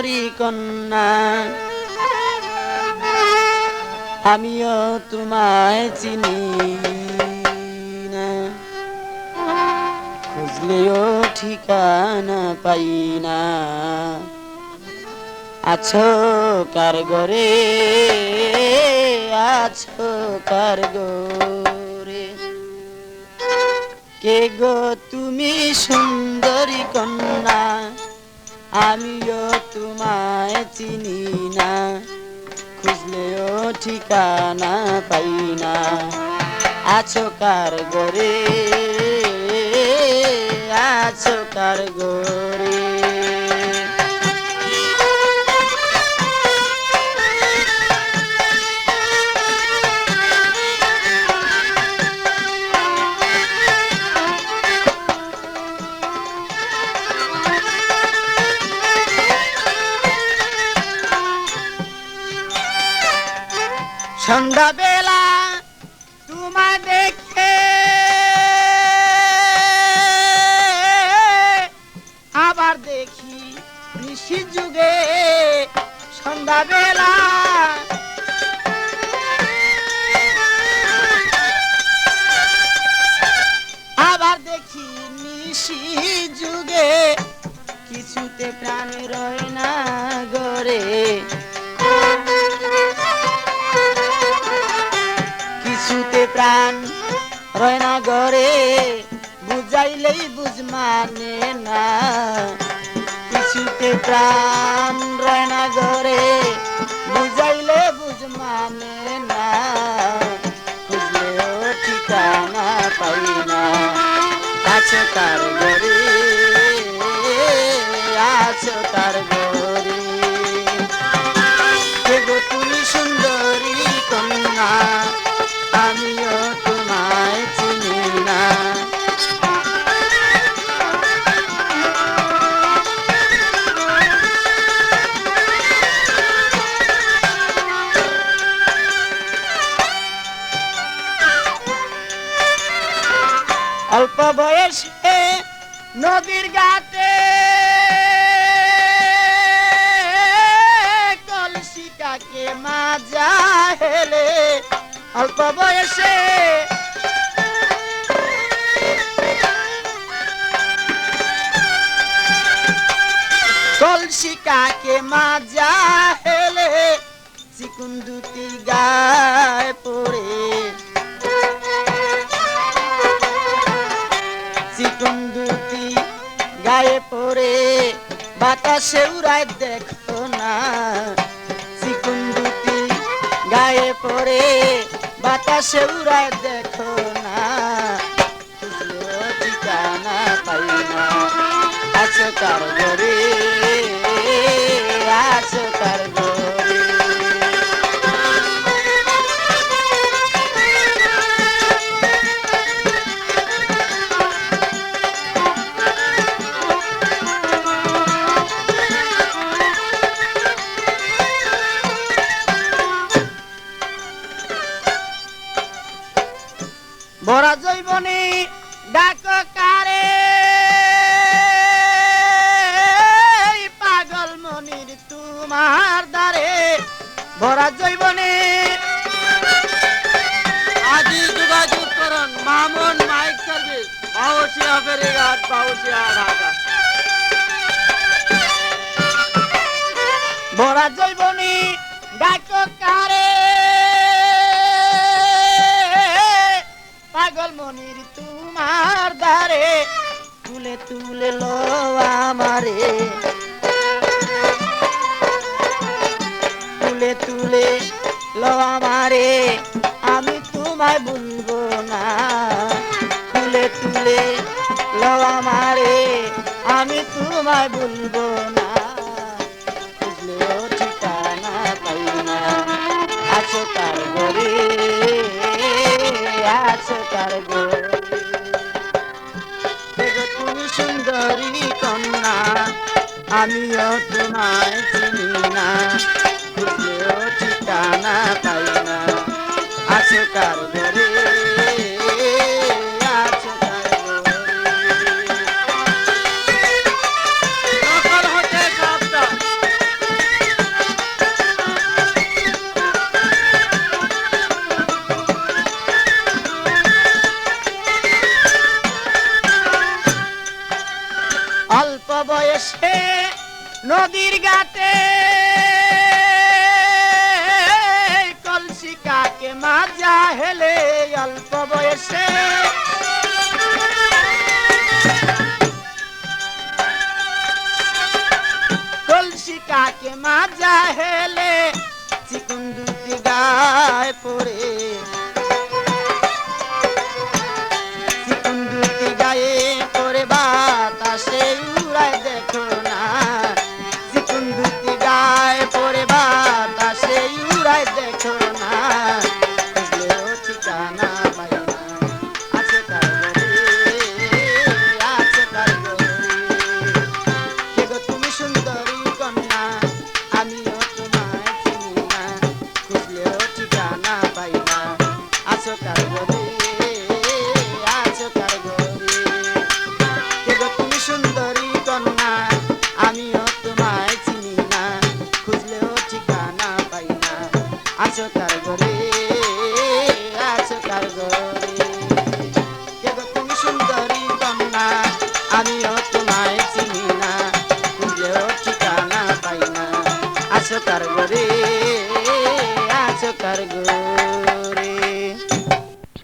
সুন্দরী কন্যা আমিও তোমায় চিনি না। খুঁজলেও ঠিকানা পাই না। আছো কার গরে আছো কার গরে কে গো তুমি সুন্দরী কন্যা? আমিও তোমায় চিনি না খুঁজলেও ঠিকানা পাই না। আছো কার গরে আছো কার গরে সন্ধ্যাবেলা তোমায় দেখে আবার দেখি ঋষি যুগে সন্ধ্যাবেলা। আবার দেখি নিশি যুগে কিছুতে প্রাণ রয় না গরে কিছুতে প্রাণ। রয় না গরে বুঝাইলেই বুঝ মানে না। কিছুতে প্রাণ, রয় না গরে বুঝাইলে বুঝ মানে না। খুঁজলেও ঠিকানা পাই না। আছো তার গরে আছো তার গরে বয়সে নদীর ঘাটে কলসিকাকে মাজা হেলে? অল্প বয়সে কলসিকাকে মাজা হেলে? চিকুন দুটি গায়ে পড়ে বাতাসে দেখতো দেখো না। চিকন দুটি গায়ে পড়ে বাতাসে উড়ায় দেখো না। ঠিকানা পাই কার ঘরে, আছো কার ঘরে। ভরা জৈবনে। আজি যোগাযোগ করুন মামুন মাইক সার্ভিস বাউসিয়া ফেরিঘাট বাউসিয়া ঢাকা ভরা জৈবনে ডাক কারে। পাগল মনির তোমার দ্বারে তুলে তুলে লো আমারে। তুলে লো আমারে, আমি তোমায় ভুলবো না। তুলে তুলে লো আমারে, আমি তোমায় ভুলবো না। খুঁজলেও ঠিকানা পাই না, আছো তার গরে আছো তার গরে তুমি সুন্দরী কন্যা, আমিও তোমায় বয়সে নদীর গাতে কলসি কাকে মাজা হেলে অল্প বয়সে। কলসি কাকে মাজা হেলে চিকুন দুটি গায়ে পড়ে